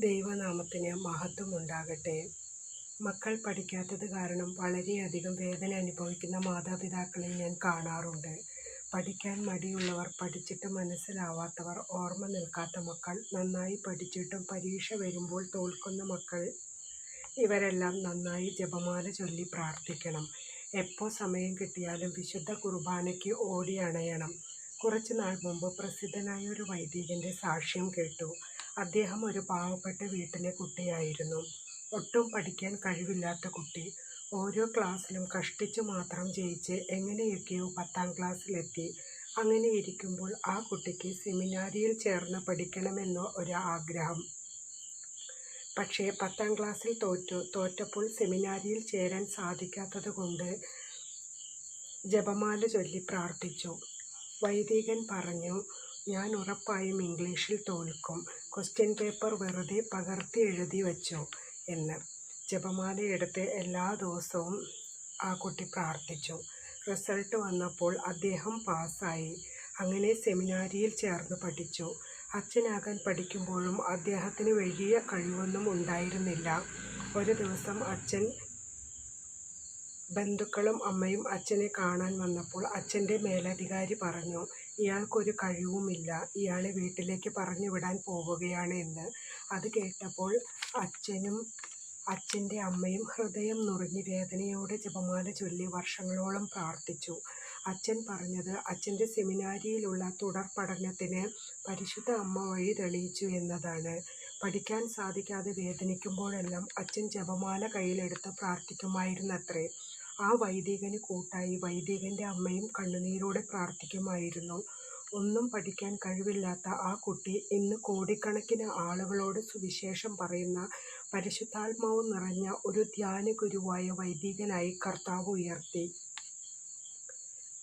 ദൈവനാമത്തിന് മഹത്വം ഉണ്ടാകട്ടെ. മക്കൾ പഠിക്കാത്തത് കാരണം വളരെയധികം വേദന അനുഭവിക്കുന്ന മാതാപിതാക്കളെ ഞാൻ കാണാറുണ്ട്. പഠിക്കാൻ മടിയുള്ളവർ പഠിച്ചിട്ട് മനസ്സിലാവാത്തവർ ഓർമ്മ നിൽക്കാത്ത മക്കൾ നന്നായി പഠിച്ചിട്ടും പരീക്ഷ വരുമ്പോൾ തോൽക്കുന്ന മക്കൾ ഇവരെല്ലാം നന്നായി ജപമാല ചൊല്ലി പ്രാർത്ഥിക്കണം. എപ്പോൾ സമയം കിട്ടിയാലും വിശുദ്ധ കുർബാനയ്ക്ക് ഓടി അണയണം. കുറച്ച് നാൾ മുമ്പ് പ്രസിദ്ധനായ ഒരു വൈദികന്റെ സാക്ഷ്യം കേട്ടു. അദ്ദേഹം ഒരു പാവപ്പെട്ട വീട്ടിലെ കുട്ടിയായിരുന്നു. ഒട്ടും പഠിക്കാൻ കഴിവില്ലാത്ത കുട്ടി. ഓരോ ക്ലാസ്സിലും കഷ്ടിച്ച് മാത്രം ജയിച്ച് എങ്ങനെയൊക്കെയോ പത്താം ക്ലാസ്സിലെത്തി. അങ്ങനെ ഇരിക്കുമ്പോൾ ആ കുട്ടിക്ക് സെമിനാരിയിൽ ചേർന്ന് പഠിക്കണമെന്നോ ഒരു ആഗ്രഹം. പക്ഷേ പത്താം ക്ലാസ്സിൽ തോറ്റു. തോറ്റപ്പോൾ സെമിനാരിയിൽ ചേരാൻ സാധിക്കാത്തത് കൊണ്ട് ജപമാല ചൊല്ലി പ്രാർത്ഥിച്ചു. വൈദികൻ പറഞ്ഞു ഞാൻ ഉറപ്പായും ഇംഗ്ലീഷിൽ തോൽക്കും. ക്വസ്റ്റ്യൻ പേപ്പർ വെറുതെ പകർത്തി എഴുതി വച്ചു എന്ന്. ജപമാലയെടുത്ത് എല്ലാ ദിവസവും ആ കുട്ടി പ്രാർത്ഥിച്ചു. റിസൾട്ട് വന്നപ്പോൾ അദ്ദേഹം പാസ്സായി. അങ്ങനെ സെമിനാരിയിൽ ചേർന്ന് പഠിച്ചു. അച്ഛനാകാൻ പഠിക്കുമ്പോഴും അദ്ദേഹത്തിന് വലിയ കഴിവൊന്നും ഉണ്ടായിരുന്നില്ല. ഒരു ദിവസം അച്ഛൻ ബന്ധുക്കളും അമ്മയും അച്ഛനെ കാണാൻ വന്നപ്പോൾ അച്ഛന്റെ മേലധികാരി പറഞ്ഞു ഇയാൾക്കൊരു കഴിവുമില്ല. ഇയാളെ വീട്ടിലേക്ക് പറഞ്ഞു വിടാൻ പോവുകയാണ് എന്ന് അത് കേട്ടപ്പോൾ അച്ഛനും അച്ഛന്റെ അമ്മയും ഹൃദയം നുറുങ്ങി വേദനയോടെ ജപമാല ചൊല്ലി വർഷങ്ങളോളം പ്രാർത്ഥിച്ചു. അച്ഛൻ പറഞ്ഞത് അച്ഛന്റെ സെമിനാരിയിലുള്ള തുടർ പഠനത്തിന് പരിശുദ്ധ അമ്മ വഴി തെളിയിച്ചു എന്നതാണ്. പഠിക്കാൻ സാധിക്കാതെ വേദനിക്കുമ്പോഴെല്ലാം അച്ഛൻ ജപമാല കയ്യിലെടുത്ത് പ്രാർത്ഥിക്കുമായിരുന്നത്രേ. ആ വൈദികന് കൂട്ടായി വൈദികന്റെ അമ്മയും കണ്ണുനീരോടെ പ്രാർത്ഥിക്കുമായിരുന്നു. ഒന്നും പഠിക്കാൻ കഴിവില്ലാത്ത ആ കുട്ടി ഇന്ന് കോടിക്കണക്കിന് ആളുകളോട് സുവിശേഷം പറയുന്ന പരിശുദ്ധാത്മാവ് നിറഞ്ഞ ഒരു ധ്യാന ഗുരുവായ വൈദികനായി കർത്താവ് ഉയർത്തി.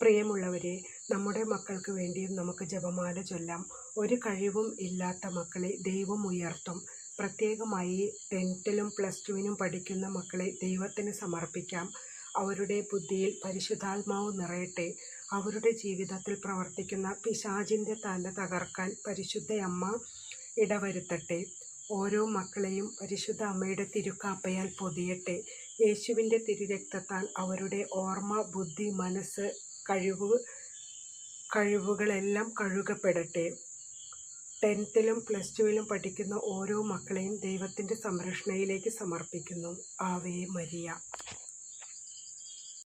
പ്രിയമുള്ളവരെ നമ്മുടെ മക്കൾക്ക് വേണ്ടിയും നമുക്ക് ജപമാല ചൊല്ലാം. ഒരു കഴിവും ഇല്ലാത്ത മക്കളെ ദൈവം ഉയർത്തും. പ്രത്യേകമായി ടെൻത്തിലും പ്ലസ് ടുവിനും പഠിക്കുന്ന മക്കളെ ദൈവത്തിന് സമർപ്പിക്കാം. അവരുടെ ബുദ്ധിയിൽ പരിശുദ്ധാത്മാവ് നിറയട്ടെ. അവരുടെ ജീവിതത്തിൽ പ്രവർത്തിക്കുന്ന പിശാചിന്റെ തല തകർക്കാൻ പരിശുദ്ധയമ്മ ഇടവരുത്തട്ടെ. ഓരോ മക്കളെയും പരിശുദ്ധ അമ്മയുടെ തിരുക്കാപ്പയാൽ പൊതിയട്ടെ. യേശുവിന്റെ തിരുരക്തത്താൽ അവരുടെ ഓർമ്മ ബുദ്ധി മനസ്സ് കഴിവ് കഴിവുകളെല്ലാം കഴുകപ്പെടട്ടെ. ടെൻത്തിലും പ്ലസ് ടുവിലും പഠിക്കുന്ന ഓരോ മക്കളെയും ദൈവത്തിന്റെ സംരക്ഷണയിലേക്ക് സമർപ്പിക്കുന്നു. Ave Maria.